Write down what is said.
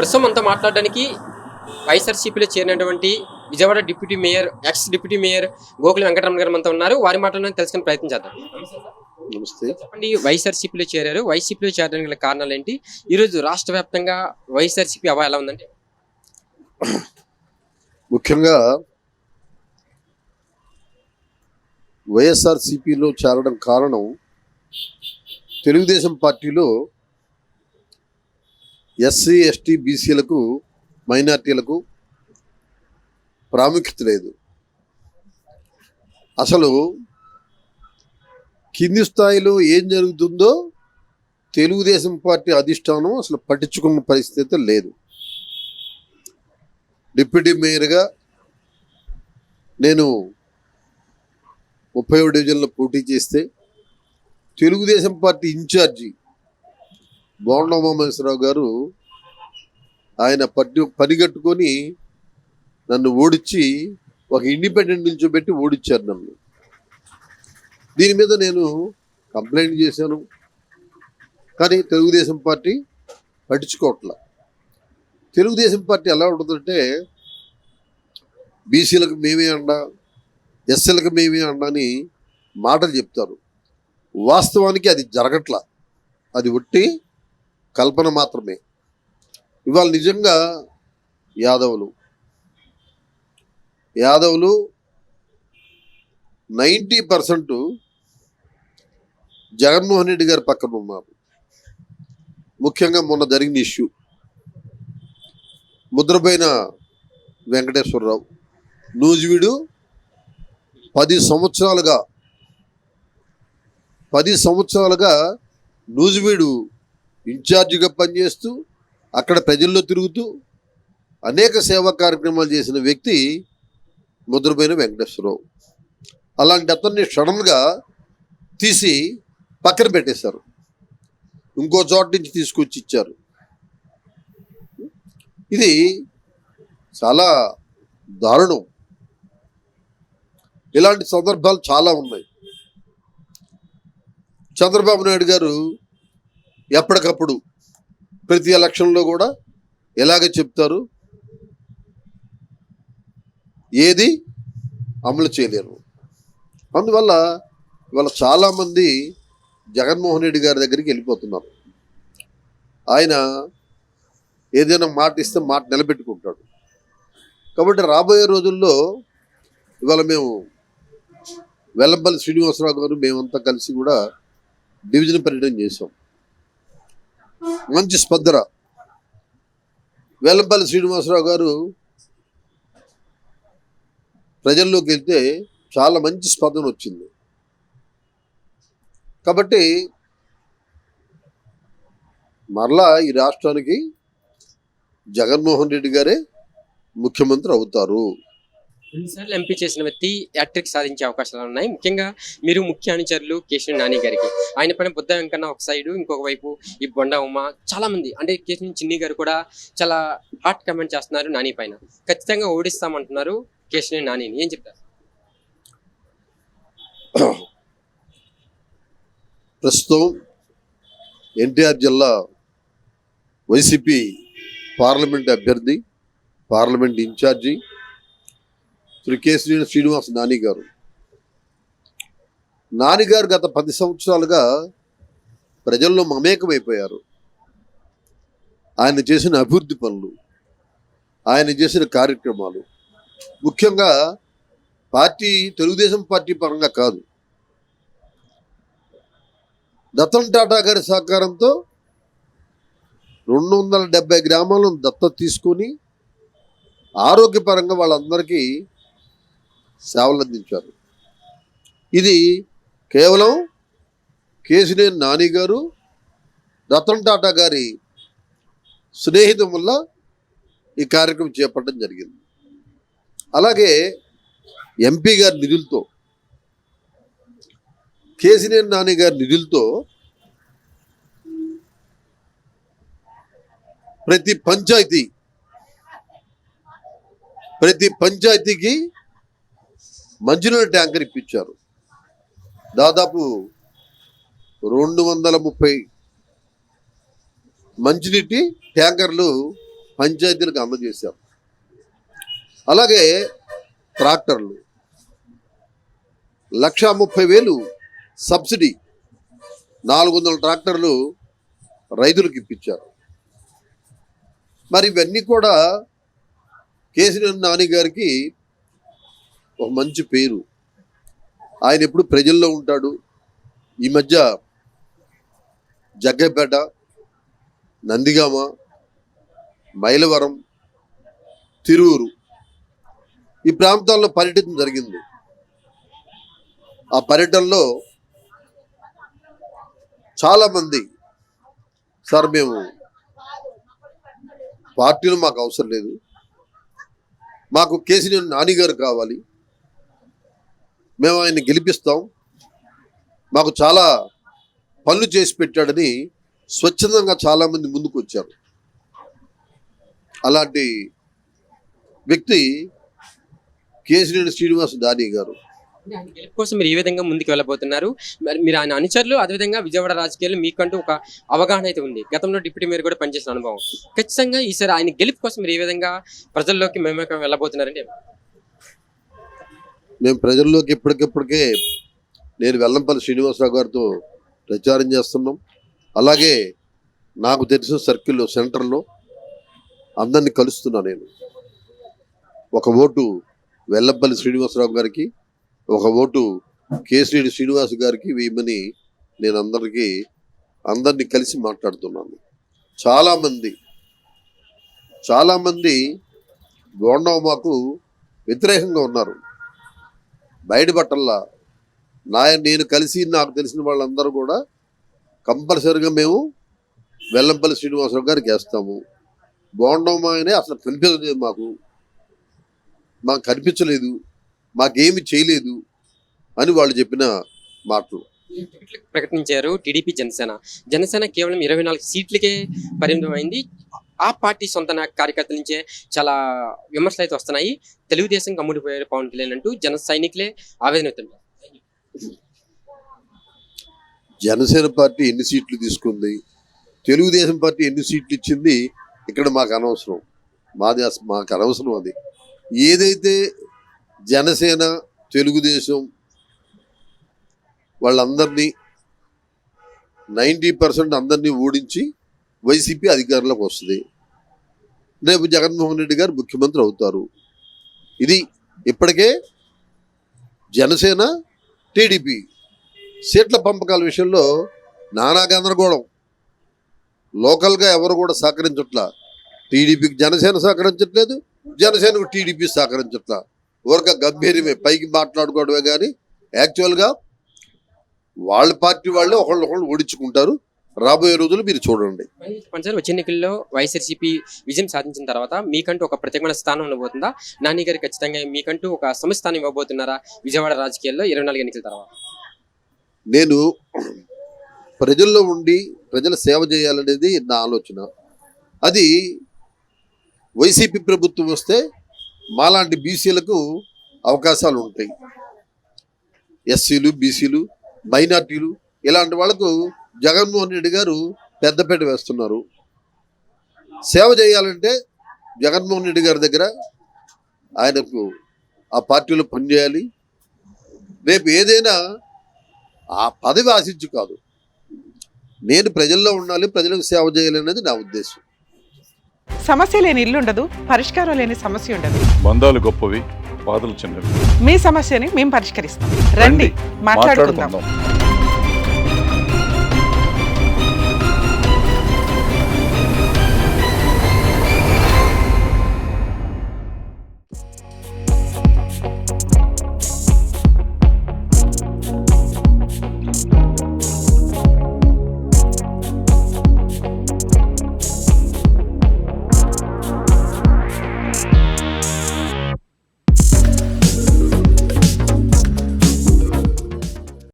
ప్రస్తుతం అంతా మాట్లాడడానికి వైఎస్ఆర్సీపీలో చేరినటువంటి Vijayawada deputy mayor ex deputy mayor Gokula Venkataramana గారు మనతో ఉన్నారు. వారి మాటలను తెలుసుకునే ప్రయత్నం చేద్దాం. నమస్తే. చెప్పండి వైఎస్ఆర్సీపీలో చేరారు. వైసీపీలో చేరడానికి గల కారణాలు ఏంటి? ఈరోజు రాష్ట్ర వ్యాప్తంగా వైఎస్ఆర్సీపీ అవా ఎలా ఉందండి ముఖ్యంగా వైఎస్ఆర్ సిపిలో చేరడం కారణం తెలుగుదేశం పార్టీలో ఎస్సీ ఎస్టీ బీసీలకు మైనార్టీలకు ప్రాముఖ్యత లేదు. అసలు కింది స్థాయిలో ఏం జరుగుతుందో తెలుగుదేశం పార్టీ అధిష్టానం అసలు పట్టించుకున్న పరిస్థితి లేదు. డిప్యూటీ మేయర్గా నేను ముప్పై డివిజన్లో పోటీ చేస్తే తెలుగుదేశం పార్టీ ఇన్ఛార్జి బోండమహేశ్వరరావు గారు ఆయన పట్టి పనిగట్టుకొని నన్ను ఓడించి ఒక ఇండిపెండెంట్ నిల్చోబెట్టి ఓడించారు నన్ను. దీని మీద నేను కంప్లైంట్ చేశాను. కానీ తెలుగుదేశం పార్టీ పట్టించుకోవట్లా. తెలుగుదేశం పార్టీ ఎలా ఉంటుందంటే బీసీలకు మేమే అండ ఎస్సీలకు మేమే అండ అని మాటలు చెప్తారు. వాస్తవానికి అది జరగట్లా. అది ఒట్టి కల్పన మాత్రమే. ఇవాళ నిజంగా యాదవులు యాదవులు నైంటీ పర్సెంట్ జగన్మోహన్ రెడ్డి గారి పక్కన ఉన్నారు. ముఖ్యంగా మొన్న జరిగిన ఇష్యూ. ముద్రపోయిన వెంకటేశ్వరరావు. నూజివీడు పది సంవత్సరాలుగా పది సంవత్సరాలుగా నూజివీడు ఇన్ఛార్జిగా పనిచేస్తూ అక్కడ ప్రజల్లో తిరుగుతూ అనేక సేవా కార్యక్రమాలు చేసిన వ్యక్తి ముద్రపోయిన వెంకటేశ్వరరావు. అలాంటి అతన్ని సడన్గా తీసి పక్కన పెట్టేశారు. ఇంకో చోట నుంచి తీసుకొచ్చి ఇచ్చారు. ఇది చాలా దారుణం. ఇలాంటి సందర్భాలు చాలా ఉన్నాయి. చంద్రబాబు నాయుడు గారు ఎప్పటికప్పుడు ప్రతి ఎలక్షన్లో కూడా ఎలాగ చెప్తారు? ఏది అమలు చేయలేరు. అందువల్ల ఇవాళ చాలామంది జగన్మోహన్ రెడ్డి గారి దగ్గరికి వెళ్ళిపోతున్నారు. ఆయన ఏదైనా మాట ఇస్తే మాట నిలబెట్టుకుంటాడు. కాబట్టి రాబోయే రోజుల్లో ఇవాళ మేము వెల్లంపల్లి శ్రీనివాసరావు గారు మేమంతా కలిసి కూడా డివిజన్ పర్యటన చేసాం మంచి స్పందన. వేలంపల్లి శ్రీనివాసరావు గారు ప్రజల్లోకి వెళ్తే చాలా మంచి స్పందన వచ్చింది. కాబట్టి మరలా ఈ రాష్ట్రానికి జగన్మోహన్ రెడ్డి గారే ముఖ్యమంత్రి అవుతారు. ఎన్నిసార్లు ఎంపీ చేసిన వ్యక్తి హ్యాట్రిక్ సాధించే అవకాశాలు ఉన్నాయి. ముఖ్యంగా మీరు ముఖ్య అనుచరులు కేశవ నాని గారికి. ఆయన పైన బుద్ధ వెంకన్న ఒక సైడు ఇంకొక వైపు ఈ బొండ ఉమ చాలా మంది. అంటే కేశవ చిన్ని గారు కూడా చాలా హాట్ కమెంట్ చేస్తున్నారు నాని పైన. ఖచ్చితంగా ఓడిస్తామంటున్నారు కేశవ నానిని. ఏం చెప్తారు? ప్రస్తుతం ఎన్టీఆర్ జిల్లా వైసీపీ పార్లమెంట్ అభ్యర్థి పార్లమెంట్ ఇన్ఛార్జి శ్రీ కేసరి శ్రీనివాస్ నాని గారు నాని గారు గత పది సంవత్సరాలుగా ప్రజల్లో మమేకమైపోయారు. ఆయన చేసిన అభివృద్ధి పనులు ఆయన చేసిన కార్యక్రమాలు. ముఖ్యంగా పార్టీ తెలుగుదేశం పార్టీ పరంగా కాదు. రతన్ టాటా గారి సహకారంతో రెండు వందల డెబ్బై గ్రామాలను దత్త తీసుకొని ఆరోగ్యపరంగా వాళ్ళందరికీ సేవలు అందించారు ఇది కేవలం కేసినేని నాని గారు రతన్ టాటా గారి స్నేహితం వల్ల ఈ కార్యక్రమం చేపట్టడం జరిగింది. అలాగే ఎంపీ గారి నిధులతో కేసినేని నాని గారి నిధులతో ప్రతి పంచాయతీ ప్రతి పంచాయతీకి మంచినీళ్ళ ట్యాంకర్ ఇప్పించారు. దాదాపు రెండు వందల ముప్పై మంచినీటి ట్యాంకర్లు పంచాయతీలకు అందజేశాం. అలాగే ట్రాక్టర్లు. లక్ష ముప్పై వేలు సబ్సిడీ నాలుగు వందల ట్రాక్టర్లు రైతులకు ఇప్పించారు. మరి ఇవన్నీ కూడా కేసీఆర్ నాని గారికి ఒక మంచి పేరు. ఆయన ఎప్పుడు ప్రజల్లో ఉంటాడు. ఈ మధ్య జగ్గపేట నందిగామ మైలవరం తిరువురు ఈ ప్రాంతాల్లో పర్యటన జరిగింది. ఆ పర్యటనలో చాలామంది సార్ మేము పార్టీలు మాకు అవసరం లేదు. మాకు కేసీఆర్ నాని గారు కావాలి. మేము ఆయన గెలిపిస్తాం. మాకు చాలా పనులు చేసి పెట్టాడని స్వచ్ఛందంగా చాలామంది ముందుకు వచ్చారు అలాంటి వ్యక్తి కేసినేని శ్రీనివాస్ దాని గారు. కోసం మీరు ఏ విధంగా ముందుకు వెళ్ళబోతున్నారు. మరి మీరు ఆయన అనుచరులు అదేవిధంగా విజయవాడ రాజకీయాల్లో మీకంటూ ఒక అవగాహన అయితే ఉంది. గతంలో డిప్యూటీ మీరు కూడా పనిచేసిన అనుభవం. ఖచ్చితంగా ఈసారి ఆయన గెలుపు కోసం మీరు ఏ విధంగా ప్రజల్లోకి మేమే వెళ్ళబోతున్నారంటే మేము ప్రజల్లోకి ఇప్పటికిప్పటికే నేను వెల్లంపల్లి శ్రీనివాసరావు గారితో ప్రచారం చేస్తున్నాం. అలాగే నాకు తెలిసిన సర్కిల్లో సెంటర్లో అందరినీ కలుస్తున్నా నేను. ఒక ఓటు వెల్లంపల్లి శ్రీనివాసరావు గారికి ఒక ఓటు కేసిరెడ్డి శ్రీనివాస్ గారికి వేయమని నేను అందరికీ అందరినీ కలిసి మాట్లాడుతున్నాను. చాలామంది చాలామంది గోండవ మాకు వ్యతిరేకంగా ఉన్నారు. బయటపట్టల్లా నా నేను కలిసి నాకు తెలిసిన వాళ్ళందరూ కూడా కంపల్సరిగా మేము వెల్లంపల్లి శ్రీనివాసరావు గారికి వేస్తాము. బోండం ఆయనే అసలు కనిపించలేదు మాకు. మాకు కనిపించలేదు. మాకేమి చేయలేదు అని వాళ్ళు చెప్పిన మాటలు. ప్రకటించారు టీడీపీ జనసేన. జనసేన కేవలం ఇరవై నాలుగు సీట్లకే పరిమితమైంది. ఆ పార్టీ సొంత కార్యకర్తల నుంచే చాలా విమర్శలు అయితే వస్తున్నాయి. తెలుగుదేశం కమ్ముడిపోయారు పవన్ కళ్యాణ్ అంటూ జన సైనికులే ఆవేదన వ్యక్తం జనసేన పార్టీ ఎన్ని సీట్లు తీసుకుంది? తెలుగుదేశం పార్టీ ఎన్ని సీట్లు ఇచ్చింది? ఇక్కడ మాకు అనవసరం. మాది మాకు అనవసరం అది. ఏదైతే జనసేన తెలుగుదేశం వాళ్ళందరినీ నైంటీ పర్సెంట్ అందరినీ ఓడించి వైసీపీ అధికారంలోకి వస్తుంది. రేపు జగన్మోహన్ రెడ్డి గారు ముఖ్యమంత్రి అవుతారు. ఇది ఇప్పటికే జనసేన టీడీపీ సీట్ల పంపకాల విషయంలో నానా గందరగోళం. లోకల్గా ఎవరు కూడా సహకరించట్లా. టీడీపీకి జనసేన సహకరించట్లేదు జనసేనకు టీడీపీ సహకరించట్లా. ఊరక గంభీరమే పైకి మాట్లాడుకోవడమే కానీ యాక్చువల్గా వాళ్ళ పార్టీ వాళ్ళే ఒకళ్ళు ఒకళ్ళు ఓడించుకుంటారు. రాబోయే రోజులు మీరు చూడండి. సార్ వచ్చే ఎన్నికల్లో వైఎస్ఆర్సీపీ విజయం సాధించిన తర్వాత మీకంటూ ఒక ప్రత్యేకమైన స్థానం ఉండబోతుందా నాని గారు ఖచ్చితంగా మీకంటూ ఒక సంస్థానం ఇవ్వబోతున్నారా? విజయవాడ రాజకీయాల్లో ఇరవై నాలుగు ఎన్నికల తర్వాత? నేను ప్రజల్లో ఉండి ప్రజల సేవ చేయాలనేది నా ఆలోచన. అది వైసీపీ ప్రభుత్వం వస్తే మాలాంటి బీసీలకు అవకాశాలు ఉంటాయి. ఎస్సీలు బీసీలు మైనార్టీలు ఇలాంటి వాళ్ళకు జగన్మోహన్ రెడ్డి గారు పెద్దపేట వేస్తున్నారు. సేవ చేయాలంటే జగన్మోహన్ రెడ్డి గారి దగ్గర ఆయనకు ఆ పార్టీలో పనిచేయాలి రేపు ఏదైనా ఆ పదవి ఆశించు కాదు. నేను ప్రజల్లో ఉండాలి ప్రజలకు సేవ చేయాలి అనేది నా ఉద్దేశం. సమస్య లేని ఇల్లు ఉండదు పరిష్కారం లేని సమస్య ఉండదు. బంధాలు గొప్పవి బాధలు చిన్నవి. మీ సమస్యని మేము పరిష్కరిస్తాం. రండి మాట్లాడుకుందాం. మాట్లాడుకుందాం.